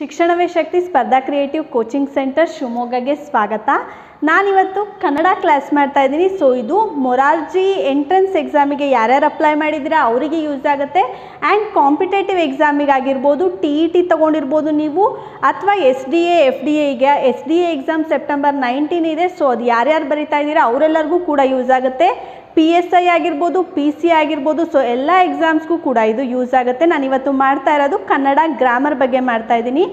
ಶಿಕ್ಷಣವೇ ಶಕ್ತಿ ಸ್ಪರ್ಧಾ creative coaching centre ಶಿವಮೊಗ್ಗಗೆ ಸ್ವಾಗತ. ನಾನಿವತ್ತು ಕನ್ನಡ ಕ್ಲಾಸ್ ಮಾಡ್ತಾ ಇದ್ದೀನಿ. ಸೊ ಇದು ಮೊರಾರ್ಜಿ ಎಂಟ್ರೆನ್ಸ್ ಎಕ್ಸಾಮಿಗೆ ಯಾರ್ಯಾರು ಅಪ್ಲೈ ಮಾಡಿದ್ದೀರಾ ಅವರಿಗೆ ಯೂಸ್ ಆಗುತ್ತೆ. ಆ್ಯಂಡ್ ಕಾಂಪಿಟೇಟಿವ್ ಎಕ್ಸಾಮಿಗೆ ಆಗಿರ್ಬೋದು ಟಿ ಇ ಟಿ ತೊಗೊಂಡಿರ್ಬೋದು ನೀವು, ಅಥವಾ S D A F D ಎಗೆ S D A exam September nineteen ಇದೆ. ಸೊ ಅದು ಯಾರ್ಯಾರು ಬರಿತಾ ಇದ್ದೀರಾ ಅವರೆಲ್ಲರಿಗೂ ಕೂಡ ಯೂಸ್ ಆಗುತ್ತೆ. ಪಿ ಎಸ್ ಐ ಆಗಿರ್ಬೋದು ಪಿ ಸಿ ಆಗಿರ್ಬೋದು ಸೊ ಎಲ್ಲ ಎಕ್ಸಾಮ್ಸ್ಗೂ ಕೂಡ ಇದು ಯೂಸ್ ಆಗುತ್ತೆ. ನಾನು ಇವತ್ತು ಮಾಡ್ತಾ ಇರೋದು ಕನ್ನಡ ಗ್ರಾಮರ್ ಬಗ್ಗೆ ಮಾಡ್ತಾ ಇದ್ದೀನಿ.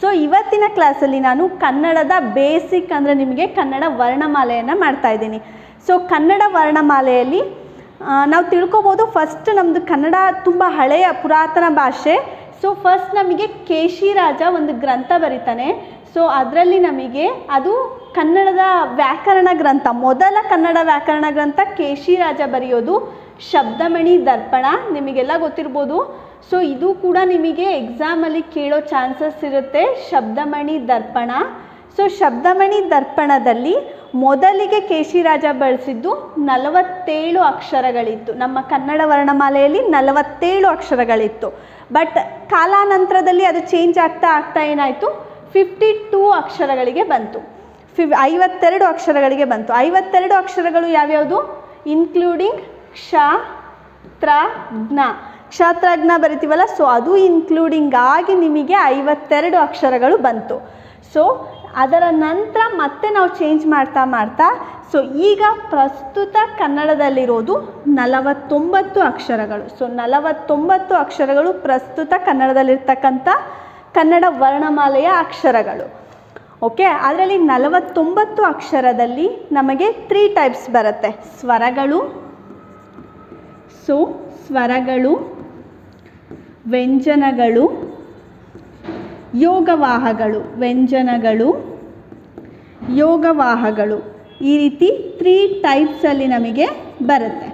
ಸೊ ಇವತ್ತಿನ ಕ್ಲಾಸಲ್ಲಿ ನಾನು ಕನ್ನಡದ ಬೇಸಿಕ್ ಅಂದರೆ ನಿಮಗೆ ಕನ್ನಡ ವರ್ಣಮಾಲೆಯನ್ನು ಮಾಡ್ತಾ ಇದ್ದೀನಿ. ಸೊ ಕನ್ನಡ ವರ್ಣಮಾಲೆಯಲ್ಲಿ ನಾವು ತಿಳ್ಕೊಬೋದು ಫಸ್ಟ್ ನಮ್ಮದು ಕನ್ನಡ ತುಂಬ ಹಳೆಯ ಪುರಾತನ ಭಾಷೆ. ಸೊ ಫಸ್ಟ್ ನಮಗೆ ಕೇಶಿರಾಜ ಒಂದು ಗ್ರಂಥ ಬರೀತಾನೆ. ಸೊ ಅದರಲ್ಲಿ ನಮಗೆ ಅದು ಕನ್ನಡದ ವ್ಯಾಕರಣ ಗ್ರಂಥ, ಮೊದಲ ಕನ್ನಡ ವ್ಯಾಕರಣ ಗ್ರಂಥ ಕೇಶಿರಾಜ ಬರೆಯೋದು ಶಬ್ದಮಣಿ ದರ್ಪಣ, ನಿಮಗೆಲ್ಲ ಗೊತ್ತಿರ್ಬೋದು. ಸೊ ಇದು ಕೂಡ ನಿಮಗೆ ಎಕ್ಸಾಮಲ್ಲಿ ಕೇಳೋ ಚಾನ್ಸಸ್ ಇರುತ್ತೆ. ಶಬ್ದಮಣಿ ದರ್ಪಣ. ಸೊ ಶಬ್ದಮಣಿ ದರ್ಪಣದಲ್ಲಿ ಮೊದಲಿಗೆ ಕೇಶಿರಾಜ ಬಳಸಿದ್ದು ನಲವತ್ತೇಳು ಅಕ್ಷರಗಳಿತ್ತು. ನಮ್ಮ ಕನ್ನಡ ವರ್ಣಮಾಲೆಯಲ್ಲಿ ನಲವತ್ತೇಳು ಅಕ್ಷರಗಳಿತ್ತು. ಬಟ್ ಕಾಲಾನಂತರದಲ್ಲಿ ಅದು ಚೇಂಜ್ ಆಗ್ತಾ ಆಗ್ತಾ ಏನಾಯಿತು? ಫಿಫ್ಟಿ ಟೂ ಅಕ್ಷರಗಳಿಗೆ ಬಂತು. ಫಿಫ್ ಐವತ್ತೆರಡು ಅಕ್ಷರಗಳಿಗೆ ಬಂತು. ಐವತ್ತೆರಡು ಅಕ್ಷರಗಳು ಯಾವ್ಯಾವುದು? ಇನ್ಕ್ಲೂಡಿಂಗ್ ಕ್ಷ, ತ್ರ, ಜ್ಞ. ಕ್ಷಾತ್ರಜ್ಞ ಬರಿತೀವಲ್ಲ ಸೊ ಅದು ಇನ್ಕ್ಲೂಡಿಂಗ್ ಆಗಿ ನಿಮಗೆ ಐವತ್ತೆರಡು ಅಕ್ಷರಗಳು ಬಂತು. ಸೊ ಅದರ ನಂತರ ಮತ್ತೆ ನಾವು ಚೇಂಜ್ ಮಾಡ್ತಾ ಮಾಡ್ತಾ ಸೊ ಈಗ ಪ್ರಸ್ತುತ ಕನ್ನಡದಲ್ಲಿರೋದು ನಲವತ್ತೊಂಬತ್ತು ಅಕ್ಷರಗಳು. ಸೊ ನಲವತ್ತೊಂಬತ್ತು ಅಕ್ಷರಗಳು ಪ್ರಸ್ತುತ ಕನ್ನಡದಲ್ಲಿರ್ತಕ್ಕಂಥ ಕನ್ನಡ ವರ್ಣಮಾಲೆಯ ಅಕ್ಷರಗಳು. ಓಕೆ ಅದರಲ್ಲಿ ನಲವತ್ತೊಂಬತ್ತು ಅಕ್ಷರದಲ್ಲಿ ನಮಗೆ ತ್ರೀ ಟೈಪ್ಸ್ ಬರುತ್ತೆ. ಸ್ವರಗಳು ಸೊ ಸ್ವರಗಳು ವ್ಯಂಜನಗಳು, ಯೋಗವಾಹಗಳು ವ್ಯಂಜನಗಳು, ಯೋಗವಾಹಗಳು. ಈ ರೀತಿ ತ್ರೀ ಟೈಪ್ಸಲ್ಲಿ ನಮಗೆ ಬರುತ್ತೆ.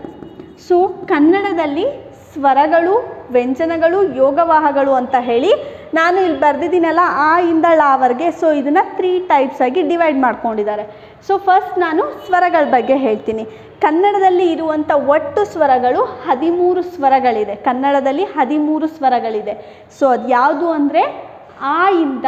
ಸೊ ಕನ್ನಡದಲ್ಲಿ ಸ್ವರಗಳು, ವ್ಯಂಜನಗಳು, ಯೋಗವಾಹಗಳು ಅಂತ ಹೇಳಿ ನಾನು ಇಲ್ಲಿ ಬರೆದಿದ್ದೀನಲ್ಲ, ಆ ಇಂದ ಲಾವರ್ಗೆ ಸೊ ಇದನ್ನು ತ್ರೀ ಟೈಪ್ಸ್ ಆಗಿ ಡಿವೈಡ್ ಮಾಡ್ಕೊಂಡಿದ್ದಾರೆ. ಸೊ ಫಸ್ಟ್ ನಾನು ಸ್ವರಗಳ ಬಗ್ಗೆ ಹೇಳ್ತೀನಿ. ಕನ್ನಡದಲ್ಲಿ ಇರುವಂಥ ಒಟ್ಟು ಸ್ವರಗಳು ಹದಿಮೂರು ಸ್ವರಗಳಿದೆ. ಕನ್ನಡದಲ್ಲಿ ಹದಿಮೂರು ಸ್ವರಗಳಿದೆ. ಸೊ ಅದು ಯಾವುದು ಅಂದರೆ, ಆ ಇಂದ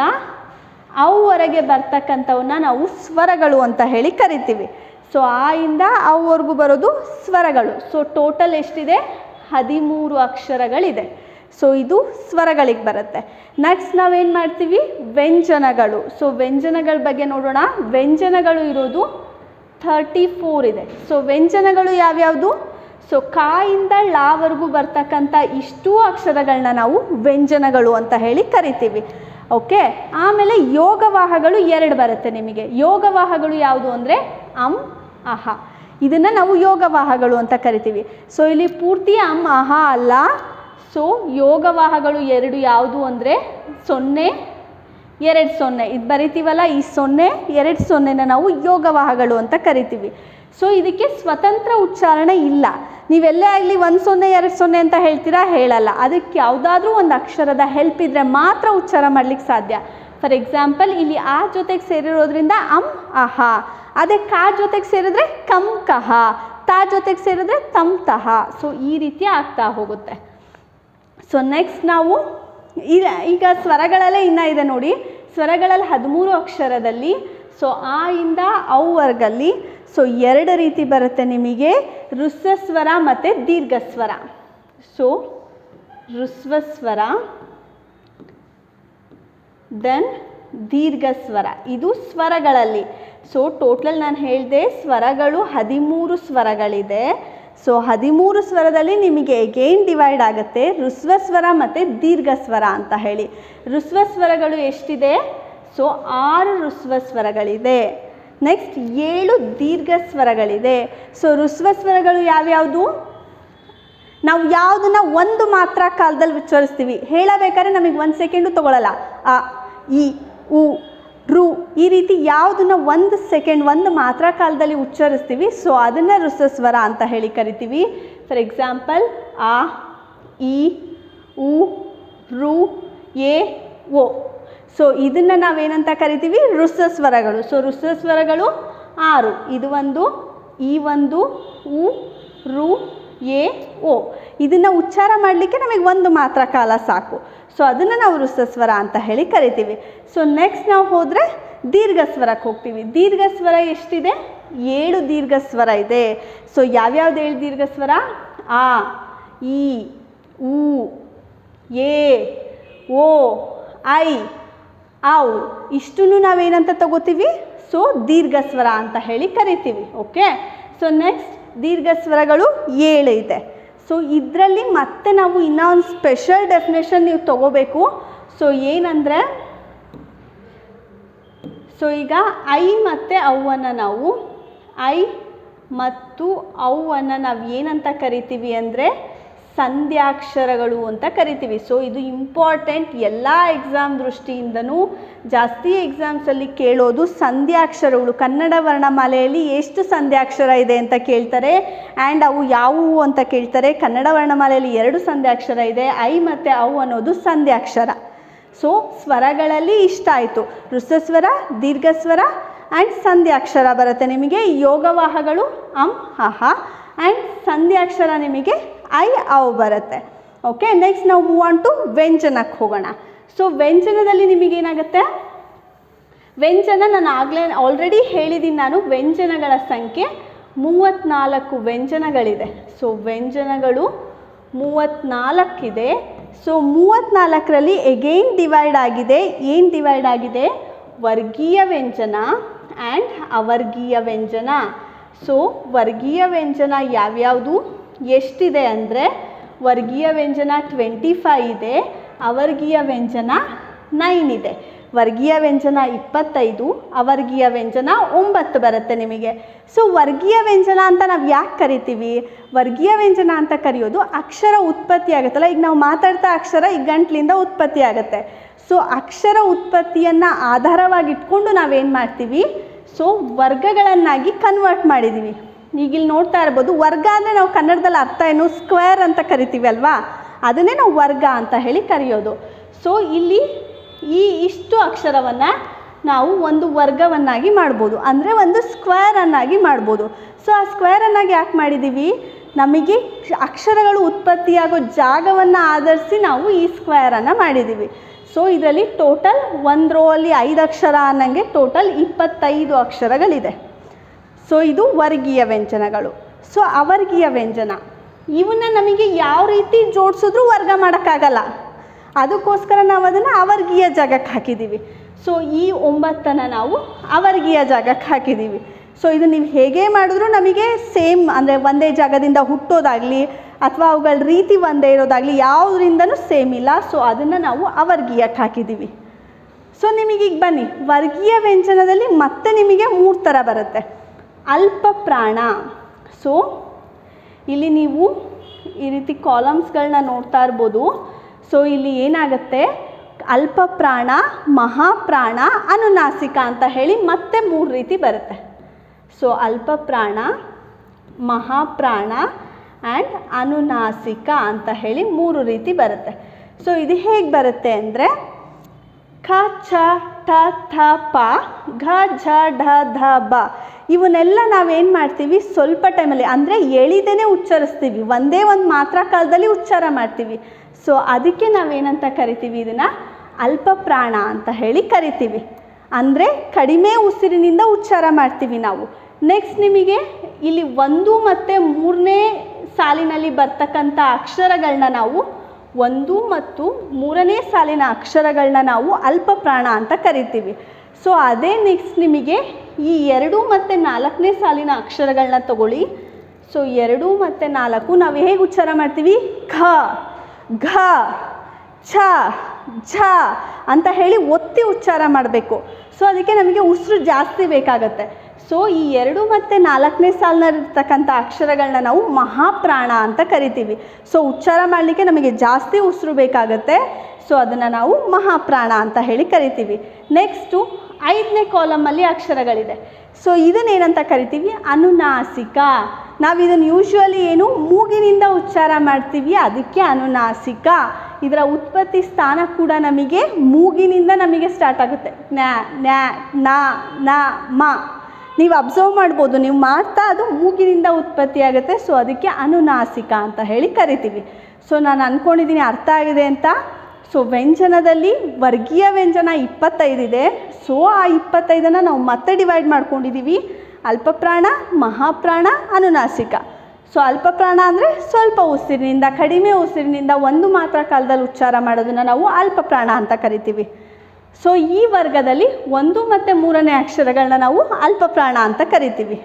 ಅವರೆಗೆ ಬರ್ತಕ್ಕಂಥವನ್ನ ನಾವು ಸ್ವರಗಳು ಅಂತ ಹೇಳಿ ಕರಿತೀವಿ. ಸೊ ಆ ಇಂದ ಅವರೆಗೂ ಬರೋದು ಸ್ವರಗಳು. ಸೊ ಟೋಟಲ್ ಎಷ್ಟಿದೆ? ಹದಿಮೂರು ಅಕ್ಷರಗಳಿದೆ. ಸೊ ಇದು ಸ್ವರಗಳಿಗೆ ಬರುತ್ತೆ. ನೆಕ್ಸ್ಟ್ ನಾವೇನು ಮಾಡ್ತೀವಿ? ವ್ಯಂಜನಗಳು. ಸೊ ವ್ಯಂಜನಗಳ ಬಗ್ಗೆ ನೋಡೋಣ. ವ್ಯಂಜನಗಳು ಇರೋದು ಥರ್ಟಿ ಫೋರ್ ಇದೆ. ಸೊ ವ್ಯಂಜನಗಳು ಯಾವ್ಯಾವುದು? ಸೊ ಕಾಯಿಂದ ಲಾವರೆಗೂ ಬರ್ತಕ್ಕಂಥ ಇಷ್ಟೂ ಅಕ್ಷರಗಳನ್ನ ನಾವು ವ್ಯಂಜನಗಳು ಅಂತ ಹೇಳಿ ಕರಿತೀವಿ. ಓಕೆ ಆಮೇಲೆ ಯೋಗವಾಹಗಳು ಎರಡು ಬರುತ್ತೆ ನಿಮಗೆ. ಯೋಗವಾಹಗಳು ಯಾವುದು ಅಂದರೆ ಅಂ, ಅಹ. ಇದನ್ನು ನಾವು ಯೋಗವಾಹಗಳು ಅಂತ ಕರಿತೀವಿ. ಸೊ ಇಲ್ಲಿ ಪೂರ್ತಿ ಅಂ, ಅಹ ಅಲ್ಲ ಸೊ ಯೋಗವಾಹಗಳು ಎರಡು ಯಾವುದು ಅಂದರೆ ಸೊನ್ನೆ, ಎರಡು ಸೊನ್ನೆ. ಇದು ಬರಿತೀವಲ್ಲ, ಈ ಸೊನ್ನೆ, ಎರಡು ಸೊನ್ನೆನ ನಾವು ಯೋಗವಾಹಗಳು ಅಂತ ಕರಿತೀವಿ. ಸೊ ಇದಕ್ಕೆ ಸ್ವತಂತ್ರ ಉಚ್ಚಾರಣೆ ಇಲ್ಲ. ನೀವೆಲ್ಲೇ ಆಗಲಿ ಒಂದು ಸೊನ್ನೆ, ಎರಡು ಸೊನ್ನೆ ಅಂತ ಹೇಳ್ತೀರಾ? ಹೇಳಲ್ಲ. ಅದಕ್ಕೆ ಯಾವುದಾದ್ರೂ ಒಂದು ಅಕ್ಷರದ ಹೆಲ್ಪ್ ಇದ್ದರೆ ಮಾತ್ರ ಉಚ್ಚಾರ ಮಾಡ್ಲಿಕ್ಕೆ ಸಾಧ್ಯ. ಫಾರ್ ಎಕ್ಸಾಂಪಲ್ ಇಲ್ಲಿ ಆ ಜೊತೆಗೆ ಸೇರಿರೋದ್ರಿಂದ ಅಂ, ಅಹ. ಅದೇ ಕಾ ಜೊತೆಗೆ ಸೇರಿದ್ರೆ ಕಂ, ಕಹ. ತಾ ಜೊತೆಗೆ ಸೇರಿದ್ರೆ ತಂ, ತಹ. ಸೊ ಈ ರೀತಿ ಆಗ್ತಾ ಹೋಗುತ್ತೆ. ಸೊ ನೆಕ್ಸ್ಟ್ ನಾವು ಈಗ ಈಗ ಸ್ವರಗಳಲ್ಲೇ ಇನ್ನೂ ಇದೆ ನೋಡಿ. ಸ್ವರಗಳಲ್ಲಿ ಹದಿಮೂರು ಅಕ್ಷರದಲ್ಲಿ ಸೊ ಆ ಇಂದ ವರ್ಗಲ್ಲಿ ಸೊ ಎರಡು ರೀತಿ ಬರುತ್ತೆ ನಿಮಗೆ. ಋಸ್ವಸ್ವರ ಮತ್ತು ದೀರ್ಘಸ್ವರ. So ಋಸ್ವಸ್ವರ then ದೀರ್ಘಸ್ವರ. ಇದು ಸ್ವರಗಳಲ್ಲಿ. ಸೊ ಟೋಟಲ್ ನಾನು ಹೇಳಿದೆ ಸ್ವರಗಳು ಹದಿಮೂರು ಸ್ವರಗಳಿದೆ. ಸೊ ಹದಿಮೂರು ಸ್ವರದಲ್ಲಿ ನಿಮಗೆ ಎಗೇನ್ ಡಿವೈಡ್ ಆಗುತ್ತೆ. ಋಸ್ವ ಸ್ವರ ಮತ್ತು ದೀರ್ಘ ಸ್ವರ ಅಂತ ಹೇಳಿ. ಋಸ್ವ ಸ್ವರಗಳು ಎಷ್ಟಿದೆ? ಸೊ ಆರು ಋಸ್ವ ಸ್ವರಗಳಿದೆ. ನೆಕ್ಸ್ಟ್ ಏಳು ದೀರ್ಘ ಸ್ವರಗಳಿದೆ. ಸೊ ಋಸ್ವ ಸ್ವರಗಳು ಯಾವ್ಯಾವುದು? ನಾವು ಯಾವುದನ್ನ ಒಂದು ಮಾತ್ರ ಕಾಲದಲ್ಲಿ ಉಚ್ಚರಿಸ್ತೀವಿ. ಹೇಳಬೇಕಾದ್ರೆ ನಮಗೆ ಒಂದು ಸೆಕೆಂಡು ತಗೊಳ್ಳಲ್ಲ ಆ ಇ, ಉ ರು. ಈ ರೀತಿ ಯಾವುದನ್ನ ಒಂದು ಸೆಕೆಂಡ್ ಒಂದು ಮಾತ್ರ ಕಾಲದಲ್ಲಿ ಉಚ್ಚರಿಸ್ತೀವಿ. ಸೊ ಅದನ್ನು ಋಸಸ್ವರ ಅಂತ ಹೇಳಿ ಕರಿತೀವಿ. ಫಾರ್ ಎಕ್ಸಾಂಪಲ್ ಆ ಇ ಉ, ರು, ಎ ಓ ಸೊ ಇದನ್ನು ನಾವೇನಂತ ಕರಿತೀವಿ? ಋಸಸ್ವರಗಳು. ಸೊ ಋಸಸ್ವರಗಳು ಆರು. ಇದು ಒಂದು, ಈ ಒಂದು, ಉ, ರು ಎ, ಓ. ಇದನ್ನು ಉಚ್ಚಾರ ಮಾಡಲಿಕ್ಕೆ ನಮಗೆ ಒಂದು ಮಾತ್ರ ಕಾಲ ಸಾಕು. ಸೊ ಅದನ್ನು ನಾವು ವೃಷಸ್ವರ ಅಂತ ಹೇಳಿ ಕರಿತೀವಿ. ಸೊ ನೆಕ್ಸ್ಟ್ ನಾವು ಹೋದರೆ ದೀರ್ಘ ಸ್ವರಕ್ಕೆ ಹೋಗ್ತೀವಿ. ದೀರ್ಘ ಸ್ವರ ಎಷ್ಟಿದೆ? ಏಳು ದೀರ್ಘ ಸ್ವರ ಇದೆ. ಸೊ ಯಾವ್ಯಾವ್ದು ಏಳು ದೀರ್ಘ ಸ್ವರ ಆ, ಇ ಊ ಎ, ಓ, ಐ ಔ ಇಷ್ಟನ್ನು ನಾವೇನಂತ ತಗೋತೀವಿ? ಸೊ ದೀರ್ಘ ಸ್ವರ ಅಂತ ಹೇಳಿ ಕರಿತೀವಿ. ಓಕೆ ಸೊ ನೆಕ್ಸ್ಟ್ ದೀರ್ಘ ಸ್ವರಗಳು ಏಳು ಇದೆ. ಸೊ ಇದರಲ್ಲಿ ಮತ್ತೆ ನಾವು ಇನ್ನೊಂದು ಸ್ಪೆಷಲ್ ಡೆಫಿನೇಷನ್ ನೀವು ತಗೋಬೇಕು. ಸೊ ಏನಂದರೆ ಸೊ ಈಗ ಐ ಮತ್ತು ಅವನ್ನು ನಾವು, ಐ ಮತ್ತು ಅವನ್ನು ನಾವು ಏನಂತ ಕರಿತೀವಿ ಅಂದರೆ ಸಂಧ್ಯಾಕ್ಷರಗಳು ಅಂತ ಕರಿತೀವಿ. ಸೊ ಇದು ಇಂಪಾರ್ಟೆಂಟ್ ಎಲ್ಲ ಎಕ್ಸಾಮ್ ದೃಷ್ಟಿಯಿಂದನೂ ಜಾಸ್ತಿ ಎಕ್ಸಾಮ್ಸಲ್ಲಿ ಕೇಳೋದು ಸಂಧ್ಯಾಕ್ಷರಗಳು. ಕನ್ನಡ ವರ್ಣಮಾಲೆಯಲ್ಲಿ ಎಷ್ಟು ಸಂಧ್ಯಾಕ್ಷರ ಇದೆ ಅಂತ ಕೇಳ್ತಾರೆ. ಆ್ಯಂಡ್ ಅವು ಯಾವುವು ಅಂತ ಕೇಳ್ತಾರೆ. ಕನ್ನಡ ವರ್ಣಮಾಲೆಯಲ್ಲಿ ಎರಡು ಸಂಧ್ಯಾಕ್ಷರ ಇದೆ. ಐ ಮತ್ತು ಅವು ಅನ್ನೋದು ಸಂಧ್ಯಾಕ್ಷರ. ಸೊ ಸ್ವರಗಳಲ್ಲಿ ಇಷ್ಟ ಆಯಿತು. ಋಸಸ್ವರ, ದೀರ್ಘಸ್ವರ ಆ್ಯಂಡ್ ಸಂಧ್ಯಾಕ್ಷರ ಬರುತ್ತೆ ನಿಮಗೆ. ಯೋಗವಾಹಗಳು, ಅಂ, ಹಹ. ಆ್ಯಂಡ್ ಸಂಧ್ಯಾಕ್ಷರ ನಿಮಗೆ ಐ ಅವು ಬರುತ್ತೆ. ಓಕೆ ನೆಕ್ಸ್ಟ್ ನಾವು ಮೂವ್ ಆನ್ ಟು ವ್ಯಂಜನಕ್ಕೆ ಹೋಗೋಣ. ಸೊ ವ್ಯಂಜನದಲ್ಲಿ ನಿಮಗೇನಾಗುತ್ತೆ? ವ್ಯಂಜನ ನಾನು ಆಗಲೇ ಆಲ್ರೆಡಿ ಹೇಳಿದ್ದೀನಿ ನಾನು ವ್ಯಂಜನಗಳ ಸಂಖ್ಯೆ. ಮೂವತ್ತ್ನಾಲ್ಕು ವ್ಯಂಜನಗಳಿದೆ. ಸೊ ವ್ಯಂಜನಗಳು ಮೂವತ್ತ್ನಾಲ್ಕಿದೆ ಸೊ ಮೂವತ್ತ್ನಾಲ್ಕರಲ್ಲಿ ಎಗೈನ್ ಡಿವೈಡ್ ಆಗಿದೆ. ಏನು ಡಿವೈಡ್ ಆಗಿದೆ? ವರ್ಗೀಯ ವ್ಯಂಜನ ಆ್ಯಂಡ್ ಅವರ್ಗೀಯ ವ್ಯಂಜನ. ಸೊ ವರ್ಗೀಯ ವ್ಯಂಜನ ಯಾವ್ಯಾವುದು? ಎಷ್ಟಿದೆ ಅಂದರೆ, ವರ್ಗೀಯ ವ್ಯಂಜನ ಟ್ವೆಂಟಿ ಫೈ ಇದೆ, ಅವರ್ಗೀಯ ವ್ಯಂಜನ ನೈನ್ ಇದೆ. ವರ್ಗೀಯ ವ್ಯಂಜನ ಇಪ್ಪತ್ತೈದು, ಅವರ್ಗೀಯ ವ್ಯಂಜನ ಒಂಬತ್ತು ಬರುತ್ತೆ ನಿಮಗೆ. ಸೊ ವರ್ಗೀಯ ವ್ಯಂಜನ ಅಂತ ನಾವು ಯಾಕೆ ಕರಿತೀವಿ? ವರ್ಗೀಯ ವ್ಯಂಜನ ಅಂತ ಕರೆಯೋದು ಅಕ್ಷರ ಉತ್ಪತ್ತಿ ಆಗುತ್ತಲ್ಲ, ಈಗ ನಾವು ಮಾತಾಡ್ತಾ ಅಕ್ಷರ ಈ ಗಂಟ್ಲಿಂದ ಉತ್ಪತ್ತಿ ಆಗುತ್ತೆ. ಸೊ ಅಕ್ಷರ ಉತ್ಪತ್ತಿಯನ್ನು ಆಧಾರವಾಗಿಟ್ಕೊಂಡು ನಾವೇನು ಮಾಡ್ತೀವಿ? ಸೊ ವರ್ಗಗಳನ್ನಾಗಿ ಕನ್ವರ್ಟ್ ಮಾಡಿದ್ದೀವಿ ಈಗ ಇಲ್ಲಿ ನೋಡ್ತಾ ಇರ್ಬೋದು, ವರ್ಗ ಅಂದರೆ ನಾವು ಕನ್ನಡದಲ್ಲಿ ಅರ್ಥ ಏನು, ಸ್ಕ್ವೇರ್ ಅಂತ ಕರಿತೀವಿ ಅಲ್ವಾ? ಅದನ್ನೇ ನಾವು ವರ್ಗ ಅಂತ ಹೇಳಿ ಕರೆಯೋದು. ಸೊ ಇಲ್ಲಿ ಈ ಇಷ್ಟು ಅಕ್ಷರವನ್ನು ನಾವು ಒಂದು ವರ್ಗವನ್ನಾಗಿ ಮಾಡ್ಬೋದು. ಅಂದರೆ ಒಂದು ಸ್ಕ್ವೇರನ್ನಾಗಿ ಮಾಡ್ಬೋದು. ಸೊ ಆ ಸ್ಕ್ವೇರನ್ನಾಗಿ ಯಾಕೆ ಮಾಡಿದ್ದೀವಿ ನಮಗೆ ಅಕ್ಷರಗಳು ಉತ್ಪತ್ತಿಯಾಗೋ ಜಾಗವನ್ನು ಆಧರಿಸಿ ನಾವು ಈ ಸ್ಕ್ವೇರನ್ನು ಮಾಡಿದ್ದೀವಿ ಸೊ ಇದರಲ್ಲಿ ಟೋಟಲ್ ಒಂದು ರೋ ಅಲ್ಲಿ ಐದು ಅಕ್ಷರ ಅನ್ನಂಗೆ ಟೋಟಲ್ ಇಪ್ಪತ್ತೈದು ಅಕ್ಷರಗಳಿದೆ. ಸೊ ಇದು ವರ್ಗೀಯ ವ್ಯಂಜನಗಳು. ಸೊ ಅವರ್ಗೀಯ ವ್ಯಂಜನ. ಇವನ್ನ ನಮಗೆ ಯಾವ ರೀತಿ ಜೋಡಿಸಿದ್ರೂ ವರ್ಗ ಮಾಡೋಕ್ಕಾಗಲ್ಲ. ಅದಕ್ಕೋಸ್ಕರ ನಾವು ಅದನ್ನು ಅವರ್ಗೀಯ ಜಾಗಕ್ಕೆ ಹಾಕಿದ್ದೀವಿ ಸೊ ಈ ಒಂಬತ್ತನ್ನು ನಾವು ಅವರ್ಗೀಯ ಜಾಗಕ್ಕೆ ಹಾಕಿದ್ದೀವಿ ಸೊ ಇದು ನೀವು ಹೇಗೆ ಮಾಡಿದ್ರೂ ನಮಗೆ ಸೇಮ್ ಅಂದರೆ ಒಂದೇ ಜಾಗದಿಂದ ಹುಟ್ಟೋದಾಗಲಿ ಅಥವಾ ಅವುಗಳ ರೀತಿ ಒಂದೇ ಇರೋದಾಗಲಿ ಯಾವುದರಿಂದನೂ ಸೇಮ್ ಇಲ್ಲ. ಸೊ ಅದನ್ನು ನಾವು ಅವರ್ಗೀಯಕ್ಕೆ ಹಾಕಿದ್ದೀವಿ ಸೊ ನಿಮಗೀಗ ಬನ್ನಿ, ವರ್ಗೀಯ ವ್ಯಂಜನದಲ್ಲಿ ಮತ್ತೆ ನಿಮಗೆ ಮೂರು ಥರ ಬರುತ್ತೆ. ಅಲ್ಪ ಪ್ರಾಣ. ಸೊ ಇಲ್ಲಿ ನೀವು ಈ ರೀತಿ ಕಾಲಮ್ಸ್ಗಳನ್ನ ನೋಡ್ತಾ ಇರ್ಬೋದು. ಸೊ ಇಲ್ಲಿ ಏನಾಗುತ್ತೆ? ಅಲ್ಪ ಪ್ರಾಣ ಮಹಾಪ್ರಾಣ ಅನುನಾಸಿಕ ಅಂತ ಹೇಳಿ ಮತ್ತೆ ಮೂರು ರೀತಿ ಬರುತ್ತೆ. ಸೊ ಅಲ್ಪ ಪ್ರಾಣ ಮಹಾಪ್ರಾಣ ಆ್ಯಂಡ್ ಅನುನಾಸಿಕ ಅಂತ ಹೇಳಿ ಮೂರು ರೀತಿ ಬರುತ್ತೆ. ಸೊ ಇದು ಹೇಗೆ ಬರುತ್ತೆ ಅಂದರೆ ಖ ಛ ಠ ಥ ಪ ಘ ಝ ಢ ಧ ಬ ಇವನ್ನೆಲ್ಲ ನಾವೇನು ಮಾಡ್ತೀವಿ? ಸ್ವಲ್ಪ ಟೈಮಲ್ಲಿ, ಅಂದರೆ ಎಳಿದೇನೆ ಉಚ್ಚರಿಸ್ತೀವಿ. ಒಂದೇ ಒಂದು ಮಾತ್ರ ಕಾಲದಲ್ಲಿ ಉಚ್ಚಾರ ಮಾಡ್ತೀವಿ. ಸೊ, ಅದಕ್ಕೆ ನಾವೇನಂತ ಕರಿತೀವಿ? ಇದನ್ನು ಅಲ್ಪ ಪ್ರಾಣ ಅಂತ ಹೇಳಿ ಕರಿತೀವಿ. ಅಂದರೆ ಕಡಿಮೆ ಉಸಿರಿನಿಂದ ಉಚ್ಚಾರ ಮಾಡ್ತೀವಿ ನಾವು. ನೆಕ್ಸ್ಟ್ ನಿಮಗೆ ಇಲ್ಲಿ ಒಂದು ಮತ್ತು ಮೂರನೇ ಸಾಲಿನಲ್ಲಿ ಬರ್ತಕ್ಕಂಥ ಅಕ್ಷರಗಳನ್ನ ನಾವು ಒಂದು ಮತ್ತು ಮೂರನೇ ಸಾಲಿನ ಅಕ್ಷರಗಳನ್ನ ನಾವು ಅಲ್ಪ ಪ್ರಾಣ ಅಂತ ಕರಿತೀವಿ. ಸೊ ಅದೇ ನೆಕ್ಸ್ಟ್ ನಿಮಗೆ ಈ ಎರಡು ಮತ್ತು ನಾಲ್ಕನೇ ಸಾಲಿನ ಅಕ್ಷರಗಳನ್ನ ತಗೊಳ್ಳಿ. ಸೊ ಎರಡು ಮತ್ತು ನಾಲ್ಕು ನಾವು ಹೇಗೆ ಉಚ್ಚಾರ ಮಾಡ್ತೀವಿ? ಖ ಘ, ಛ, ಝ ಅಂತ ಹೇಳಿ ಒತ್ತಿ ಉಚ್ಚಾರ ಮಾಡಬೇಕು. ಸೊ ಅದಕ್ಕೆ ನಮಗೆ ಉಸಿರು ಜಾಸ್ತಿ ಬೇಕಾಗತ್ತೆ. ಸೊ ಈ ಎರಡು ಮತ್ತು ನಾಲ್ಕನೇ ಸಾಲಿನಲ್ಲಿರ್ತಕ್ಕಂಥ ಅಕ್ಷರಗಳನ್ನ ನಾವು ಮಹಾಪ್ರಾಣ ಅಂತ ಕರಿತೀವಿ. ಸೊ ಉಚ್ಚಾರ ಮಾಡಲಿಕ್ಕೆ ನಮಗೆ ಜಾಸ್ತಿ ಉಸಿರು ಬೇಕಾಗುತ್ತೆ. ಸೊ ಅದನ್ನು ನಾವು ಮಹಾಪ್ರಾಣ ಅಂತ ಹೇಳಿ ಕರಿತೀವಿ. ನೆಕ್ಸ್ಟು ಐದನೇ ಕಾಲಮಲ್ಲಿ ಅಕ್ಷರಗಳಿದೆ. ಸೊ ಇದನ್ನೇನಂತ ಕರಿತೀವಿ? ಅನುನಾಸಿಕ. ನಾವು ಇದನ್ನು ಯೂಶ್ವಲಿ ಏನು ಮೂಗಿನಿಂದ ಉಚ್ಚಾರ ಮಾಡ್ತೀವಿ, ಅದಕ್ಕೆ ಅನುನಾಸಿಕ. ಇದರ ಉತ್ಪತ್ತಿ ಸ್ಥಾನ ಕೂಡ ನಮಗೆ ಮೂಗಿನಿಂದ ನಮಗೆ ಸ್ಟಾರ್ಟ್ ಆಗುತ್ತೆ. ನ್ಯಾ ನ್ಯಾ ನ ನ, ಮ. ನೀವು ಅಬ್ಸರ್ವ್ ಮಾಡ್ಬೋದು, ನೀವು ಮಾಡ್ತಾ ಅದು ಮೂಗಿನಿಂದ ಉತ್ಪತ್ತಿ ಆಗುತ್ತೆ ಸೊ ಅದಕ್ಕೆ ಅನುನಾಸಿಕ ಅಂತ ಹೇಳಿ ಕರಿತೀವಿ. ಸೊ ನಾನು ಅಂದ್ಕೊಂಡಿದ್ದೀನಿ ಅರ್ಥ ಆಗಿದೆ ಅಂತ. ಸೊ ವ್ಯಂಜನದಲ್ಲಿ ವರ್ಗೀಯ ವ್ಯಂಜನ ಇಪ್ಪತ್ತೈದಿದೆ ಸೊ ಆ ಇಪ್ಪತ್ತೈದನ್ನು ನಾವು ಮತ್ತೆ ಡಿವೈಡ್ ಮಾಡ್ಕೊಂಡಿದ್ದೀವಿ ಅಲ್ಪಪ್ರಾಣ, ಮಹಾಪ್ರಾಣ, ಅನುನಾಸಿಕ. ಸೊ ಅಲ್ಪಪ್ರಾಣ ಅಂದರೆ ಸ್ವಲ್ಪ ಉಸಿರಿನಿಂದ, ಕಡಿಮೆ ಉಸಿರಿನಿಂದ ಒಂದು ಮಾತ್ರ ಕಾಲದಲ್ಲಿ ಉಚ್ಚಾರ ಮಾಡೋದನ್ನು ನಾವು ಅಲ್ಪಪ್ರಾಣ ಅಂತ ಕರಿತೀವಿ. ಸೊ ಈ ವರ್ಗದಲ್ಲಿ ಒಂದು ಮತ್ತು ಮೂರನೇ ಅಕ್ಷರಗಳನ್ನ ನಾವು ಅಲ್ಪಪ್ರಾಣ ಅಂತ ಕರಿತೀವಿ.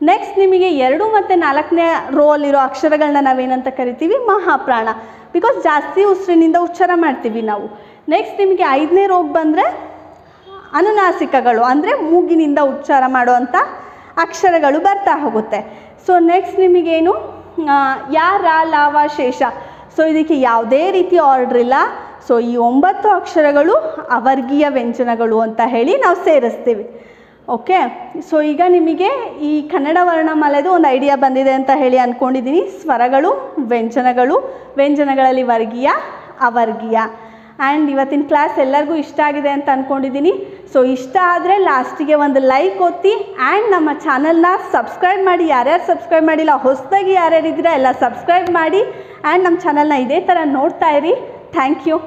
ನೆಕ್ಸ್ಟ್ ನಿಮಗೆ ಎರಡು ಮತ್ತು ನಾಲ್ಕನೇ ರೋ ಅಲ್ಲಿರೋ ಅಕ್ಷರಗಳನ್ನ ನಾವೇನಂತ ಕರಿತೀವಿ? ಮಹಾಪ್ರಾಣ. ಬಿಕಾಸ್ ಜಾಸ್ತಿ ಉಸಿರಿನಿಂದ ಉಚ್ಚಾರ ಮಾಡ್ತೀವಿ ನಾವು. ನೆಕ್ಸ್ಟ್ ನಿಮಗೆ ಐದನೇ ರೋಗ ಬಂದರೆ ಅನುನಾಸಿಕಗಳು, ಅಂದರೆ ಮೂಗಿನಿಂದ ಉಚ್ಚಾರ ಮಾಡುವಂಥ ಅಕ್ಷರಗಳು ಬರ್ತಾ ಹೋಗುತ್ತೆ. ಸೊ ನೆಕ್ಸ್ಟ್ ನಿಮಗೇನು? ಯಾರ ಲಾವ ಶೇಷ. ಸೊ ಇದಕ್ಕೆ ಯಾವುದೇ ರೀತಿ ಆರ್ಡ್ರ್ ಇಲ್ಲ. ಸೊ ಈ ಒಂಬತ್ತು ಅಕ್ಷರಗಳು ಅವರ್ಗೀಯ ವ್ಯಂಜನಗಳು ಅಂತ ಹೇಳಿ ನಾವು ಸೇರಿಸ್ತೀವಿ. ಓಕೆ ಸೊ ಈಗ ನಿಮಗೆ ಈ ಕನ್ನಡ ವರ್ಣಮಾಲೆದು ಒಂದು ಐಡಿಯಾ ಬಂದಿದೆ ಅಂತ ಹೇಳಿ ಅಂದ್ಕೊಂಡಿದ್ದೀನಿ ಸ್ವರಗಳು, ವ್ಯಂಜನಗಳು, ವ್ಯಂಜನಗಳಲ್ಲಿ ವರ್ಗೀಯ, ಅವರ್ಗೀಯ. ಆ್ಯಂಡ್ ಇವತ್ತಿನ ಕ್ಲಾಸ್ ಎಲ್ಲರಿಗೂ ಇಷ್ಟ ಆಗಿದೆ ಅಂತ ಅಂದ್ಕೊಂಡಿದ್ದೀನಿ ಸೊ ಇಷ್ಟ ಆದರೆ ಲಾಸ್ಟಿಗೆ ಒಂದು ಲೈಕ್ ಒತ್ತಿ ಆ್ಯಂಡ್ ನಮ್ಮ ಚಾನಲ್ನ ಸಬ್ಸ್ಕ್ರೈಬ್ ಮಾಡಿ. ಯಾರ್ಯಾರು ಸಬ್ಸ್ಕ್ರೈಬ್ ಮಾಡಿಲ್ಲ, ಹೊಸದಾಗಿ ಯಾರ್ಯಾರು ಇದ್ದೀರಾ ಎಲ್ಲ ಸಬ್ಸ್ಕ್ರೈಬ್ ಮಾಡಿ. ಆ್ಯಂಡ್ ನಮ್ಮ ಚಾನಲ್ನ ಇದೇ ಥರ ನೋಡ್ತಾ ಇರಿ. Thank you